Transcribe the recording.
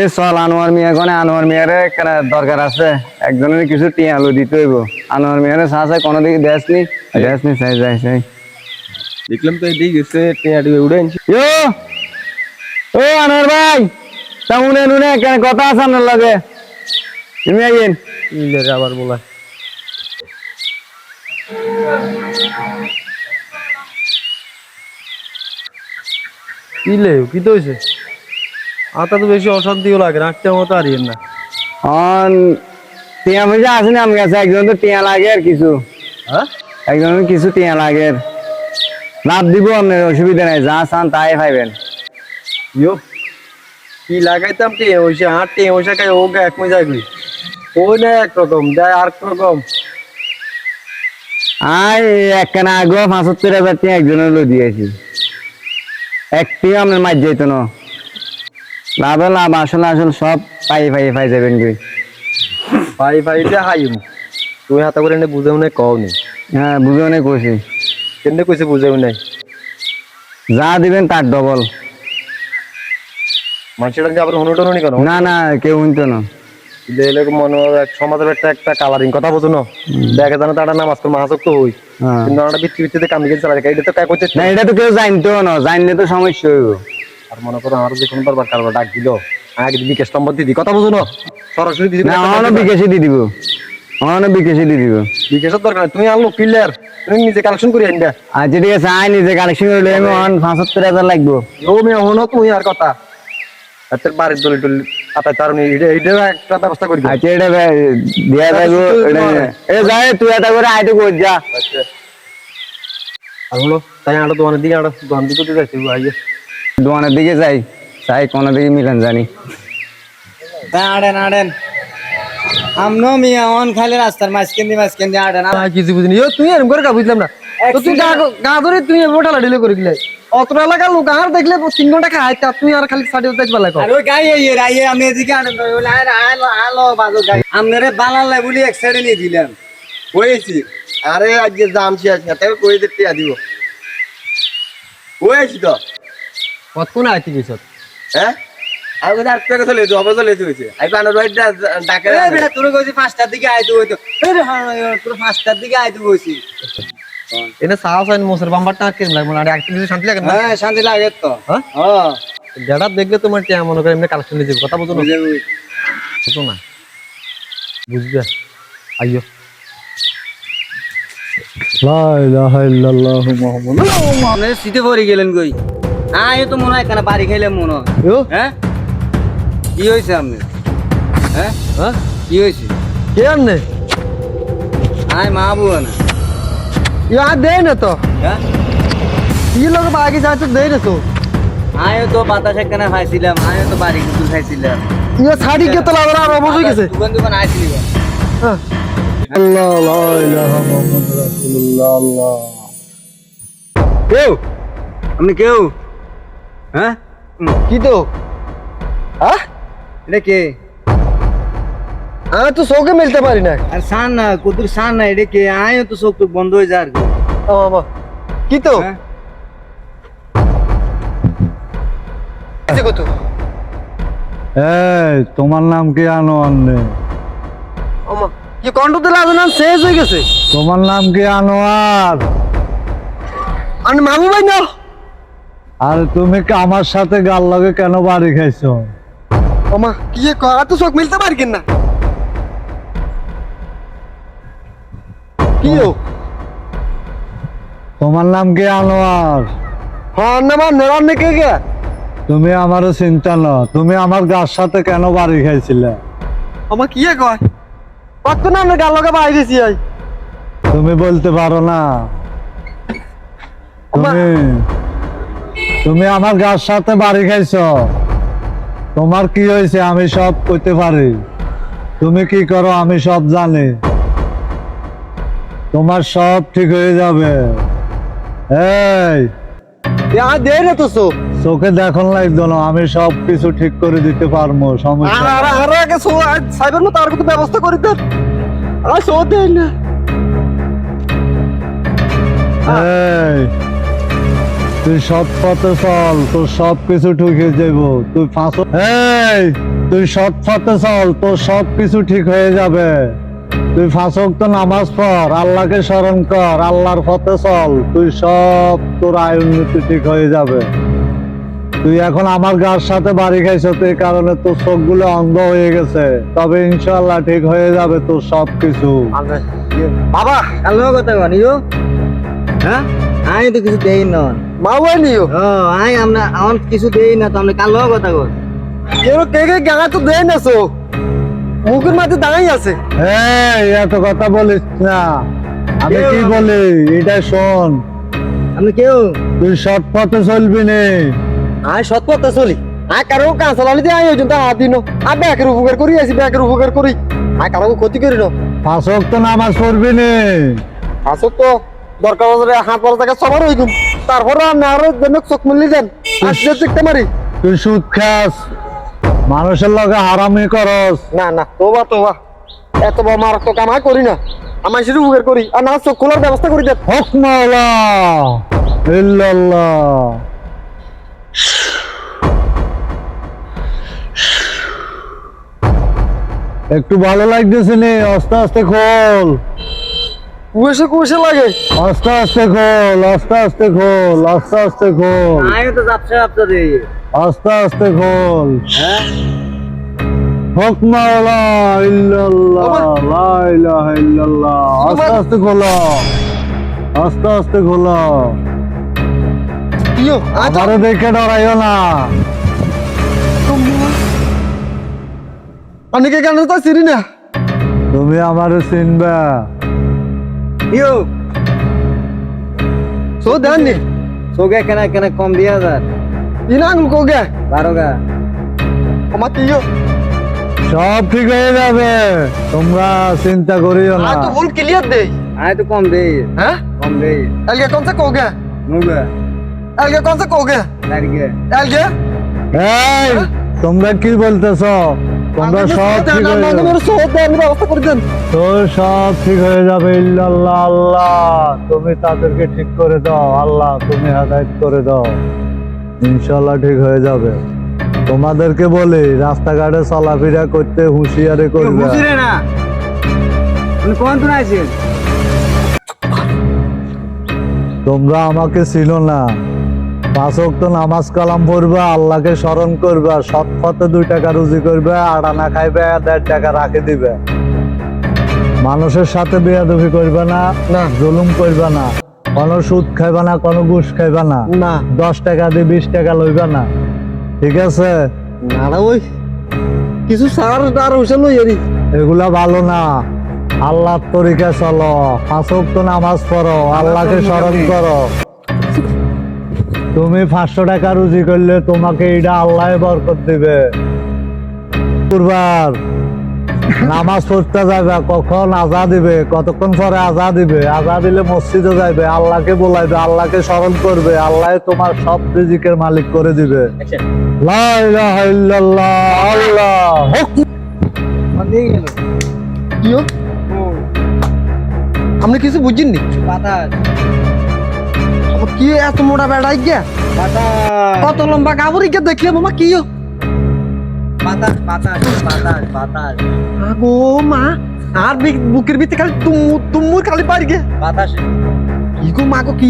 এ চল আনোয়ার মিয়া কোনে? আনোয়ার মিয়ারে দরকার আছে? একজনের কিছু টিয়া আলু দিতে হইব। আনোয়ার মিয়ারে চা চাই কোনো দিকে দেশ নি? দেশ নি চাই যাই চাই। দেখলাম তো এদিকে গেছে টেঁয়াটি উড়ে আনছি। ইয়ো! ও আনোয়ার ভাই! তা উনে নুনে কেন কথা আছে আপনার লগে? তুমি আইয়েন। ইলের আবার বলা। ইলে কি তো হয়েছে আতা তো বেশি অশান্তিও লাগে না একটা মতো আর ইয়ের না। অন টিয়া পয়সা আছে না আমার কাছে একজন তো টিয়া লাগে আর কিছু। হ্যাঁ? একজনের কিছু টিয়া লাগে লাভ দিব আপনার অসুবিধা নাই যা চান তাই পাইবেন। ইয়ো কি লাগাইতাম টে ওইসে হাট টে ওইসে খাই ও এক মজা গই ও না একরকম দেয় আর রকম। আই একখানা আগো পাঁচাত্তর হাজার টিয়া একজনের লো দিয়েছি একটি আপনার মার যেত না। লাভে লাভ আসলে আসলে সব পাই পাই পাই যাবেন ভাইটা হাইম। তুই হাতা করে এনে বুঝেও নাই কও নি? হ্যাঁ বুঝে অনেক কইছি। কেমনে কইছে বুঝেও নাই? যা দিবেন তার ডবল। মানুষের যে আবার নি কেন? না না কেউ শুনতো না। দিলে মনে এক সমাজের একটা একটা কালারিং কথা বোঝো না। দেখে জানো তারা নামাজ করে মাহাসক তো হই। হ্যাঁ। কিন্তু আমরা বিচ্ছি বিচ্ছিতে কামি গেছে এটা তো কাই করছে? না এটা তো কেউ জানতো না জানলে তো সমস্যা হইব। আর মনে করো আমার যে কোনো দরবার ডাক দিল আগে বিকাশ নম্বর দিদি কথা বোঝো না? সরাসরি দিদি না অন বিকাশে দিয়ে দিব। অন বিকাশে দিয়ে দিব। বিকাশের দরকার তুমি আনলো ক্লিয়ার তুমি নিজে কালেকশন করে আনবা। আচ্ছা ঠিক আছে আই নিজে কালেকশন করলে আমি অন পাঁচাত্তর হাজার লাগবো। ও মেয়ে হনো তুমি আর কথা। আচ্ছা বাড়ির দলি টলি আতাই তার এটা এটা একটা ব্যবস্থা করি আচ্ছা এটা দিয়া থাকব এ যাই তুই এটা করে আইটু কর যা। আর হলো তাই আড়া দোকানের দিকে আড়া দোকান দিকে তো যাইতে আইয়ে। দোকানের দিকে যাই যাই কোন দিকে মিলান জানি। আড়েন আড়েন। আমনো মিয়া অন খালি রাস্তার মাঝখান দিয়ে মাঝখান দিয়ে আড়েন কিছু বুঝিনি। ও তুই এরকম করে কা বুঝলাম না। তো তুই গা গা ধরে তুই মোটা লাডিলে করে গেলে। অত এলাকার লোক আর দেখলে তিন ঘণ্টা খায় তা তুই আর খালি সাড়ে দেখবা লাগো আর গাই এই রাইয়ে আমি এদিকে আড়েন বলে আরে আলো আলো বাজো গাই আমনেরে বালালে বলি এক সাইডে নিয়ে দিলাম। হয়েছি আরে আজকে দাম শেষ না তাই কই দিতে দিব হয়েছি তো। কতক্ষণ আইতে গেছ হ্যাঁ? আর কোথায় আটটা কথা লেতো অবস্থা তো লেতো হয়েছে আই পানো রাইডটা ডাকে তোর কইছি পাঁচটার দিকে আইতো হইতো আরে হ্যাঁ তোর পাঁচটার দিকে আইতো কইছি। এনে সাহস আইন মোসের বাম্বারটা আর কেমন লাগবে? না আর একটু শান্তি লাগে হ্যাঁ শান্তি লাগে তো। হ্যাঁ? হ্যাঁ। যেটা দেখলে তোমার টিয়া মনে করে এমনি কালেকশন যাবে কথা বলতো না? বুঝে বুঝে। বুঝো না? বুঝবে? আইয়ো। আপনি সিটে পড়ে গেলেন কই? আয় তো মনে হয় এখানে বাড়ি খাইলে মনে হয়। হ্যাঁ? কি হয়েছে আপনি হ্যাঁ? হ্যাঁ? কি হয়েছে? কে আননে আয় মা বুয়া না ইয়া দে না তো। হ্যাঁ? ই লোক বাকি যাচ্ছে দে না তো। আয় তো বাতাস একখানে খাইছিলাম। আয় তো বাড়ি কিছু খাইছিলাম। ইয়া শাড়ি কে তো আর অবশ্যই গেছে। দোকান দোকান আইছিলি? হ্যাঁ। আল্লাহ লা ইলাহা মুহাম্মাদুর রাসূলুল্লাহ। আল্লাহ কেউ? আপনি কেউ? হ্যাঁ? কি তো? হ্যাঁ এটা কে? আমি তো চোখে মেলতে পারি না। আর সান না কুতুর সান না এটা কে? আয় তো চোখ তো বন্ধ হয়ে যায় আর কি। ও বাবা। কি তো? হ্যাঁ? কত? এই তোমার নাম কি আনোয়ার নে আমা কি কন্ট্রোল দিলে আজ শেষ হয়ে গেছে। তোমার নাম কি আনোয়ার? আমি মামু ভাই না। আর তুমি আমার সাথে গাল লগে কেন বাড়ি খাইছো? আমা কি কর তো চোখ মিলতে পারি কি তোমার নাম কি আনোয়ার? হ্যাঁ না মা নরান কে? তুমি আমারও চিন্তা ন তুমি আমার গার সাথে কেন বাড়ি খাইছিলে? আমা কি কয় কত না আমরা গাল লগা গেছি আই। তুমি বলতে পারো না। তুমি তুমি আমার গার সাথে বাড়ি খাইছ। তোমার কি হয়েছে আমি সব কইতে পারি। তুমি কি করো আমি সব জানি। তোমার সব ঠিক হয়ে যাবে। এই। দে না তো সো চোখে দেখুন লাগতো না আমি সব কিছু ঠিক করে দিতে পারব সমস্যা আর নেই। আগে সাইবার মতো আর কত ব্যবস্থা করি আর সো না। এই। তুই সৎ পথে চল, তোর সব কিছু ঠিক যাব। তুই ফাঁস এই, তুই সৎ পথে চল, তোর সব কিছু ঠিক হয়ে যাবে। তুই ফাঁসক তো নামাজ পড়, আল্লাহকে স্মরণ কর, আল্লাহর পথে চল, তুই সব তোর আয় উন্নতি ঠিক হয়ে যাবে। তুই এখন আমার গার সাথে বাড়ি খাইছ, তো এই কারণে তোর চোখগুলো অন্ধ হয়ে গেছে। তবে ইনশাল্লাহ ঠিক হয়ে যাবে তোর সব কিছু। বাবা কালো কথা হ্যাঁ? আমি তো কিছু দেই না। মা বই নিও। ও আই আমরা আমার কিছু দেই না তো আমরা কালো কথা কন কেউ কে কে গাঙা তো দেয় না সো? মুখের মাঝে দাঁড়াই আছে। এই এত কথা বলিস না। আমি কি বলি? এটা শোন। আমি কেউ? তুই সৎ পথে চলবি নে। আয় সৎ পথে চলি। আয় কারও কাঁচালালি দিয়ে আয় ওজন তা হাত দিন। আর ব্যাকের উপকার করি আছি ব্যাকের উপকার করি। আয় কারও ক্ষতি করি না। ফাঁসক তো নামাজ পড়বি নে। আসো তো দরকার হলে হাত পর থেকে সবার গুম তারপরে আমি আরও জন্য চোখ মিলি দেন। আসলে দেখতে মারি তুই সুদ খাস। মানুষের লগে হারামি করস। না না তোবা তোবা। এত বড় মারাত্মক কামাই করি না। আমার শুধু উপকার করি। আর না চোখ খোলার ব্যবস্থা করি দেন। হক মাওলা ইল্লাল্লাহ। একটু ভালো লাগতেছে নে আস্তে আস্তে খোল। কুয়েশে কুয়েশে লাগে। আস্তে আস্তে খোল আস্তে আস্তে খোল আস্তে আস্তে খোল। আমি তো যাচ্ছে যাচ্ছে রে আস্তে আস্তে খোল। হ্যাঁ? হক মাওলা ইল্লাল্লাহ লা ইলাহা ইল্লাল্লাহ। আস্তে আস্তে খোলো। আস্তে আস্তে খোলো। ইয়ো দেখে ডরাইও না। অনেকে কেন তো চিনি না। তুমি আমারে চিনবা। ইয়ো সো দেন নি সোগে কেন কেন কম দিয়া যার ইনা আঙুল কোগে বারো গা আমার কি ইয়ো সব ঠিক হয়ে যাবে তোমরা চিন্তা করিও না আজ তো ভুল ক্লিয়ার দে আমি তো কম দেই হ্যাঁ কম দেই এলগে কোন সে কোগে নুগা এলগে কোন সে কোগে তারিখে এলগে এই তোমরা কি বলতেছ তোমরা সব ঠিক হয়ে যাবে। তোর সব ঠিক হয়ে যাবে ইল্লাল্লাহ আল্লাহ। তুমি তাদেরকে ঠিক করে দাও আল্লাহ তুমি হেদায়েত করে দাও। ইনশাল্লাহ ঠিক হয়ে যাবে। তোমাদেরকে বলি রাস্তাঘাটে চলাফেরা করতে হুঁশিয়ারি করবে। না। কোন তোমরা আমাকে ছিল না। পাঁচ ওয়াক্ত নামাজ কালাম পড়বে আল্লাহকে স্মরণ করবে সৎ পথে দুই টাকা রুজি করবে খাইবে দেড় টাকা রাখে দিবে। মানুষের সাথে বেয়াদবি করবে না। জুলুম করবে না কোনো সুদ খাইবে না কোনো ঘুষ খাইবে না না। দশ টাকা দিয়ে বিশ টাকা লইবে না। ঠিক আছে? না না ওই কিছু সার আর লই এগুলা ভালো না। আল্লাহর তরিকা চলো। পাঁচ ওয়াক্ত নামাজ পড়ো আল্লাহকে স্মরণ করো। তুমি পাঁচশো টাকা রুজি করলে তোমাকে এটা আল্লাহ বরকত দিবে। শুক্রবার নামাজ পড়তে যাবে কখন আজা দিবে কতক্ষণ পরে আজা দিবে? আজা দিলে মসজিদে যাইবে আল্লাহকে বলাইবে আল্লাহকে স্মরণ করবে আল্লাহ তোমার সব রিজিকের মালিক করে দিবে। আপনি কিছু বুঝিন আমার কি এত মোটা বেড়াই গিয়া কত লম্বা গাবরি কে দেখলে মামা কি বাতাস বাতাস বাতাস বাতাস। আগো মা আর বুকের ভিতরে খালি তুম তুমুর খালি পারি গে বাতাস ইগো মা গো কি